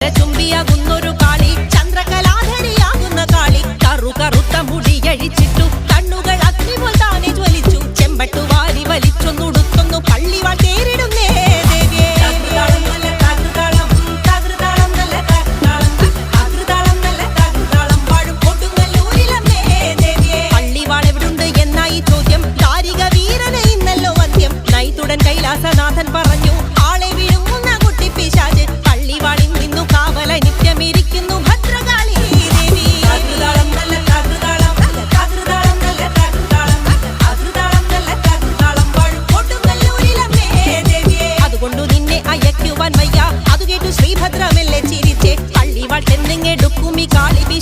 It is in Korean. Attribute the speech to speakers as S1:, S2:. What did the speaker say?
S1: 준비하고 노력 डुकुमी काली भी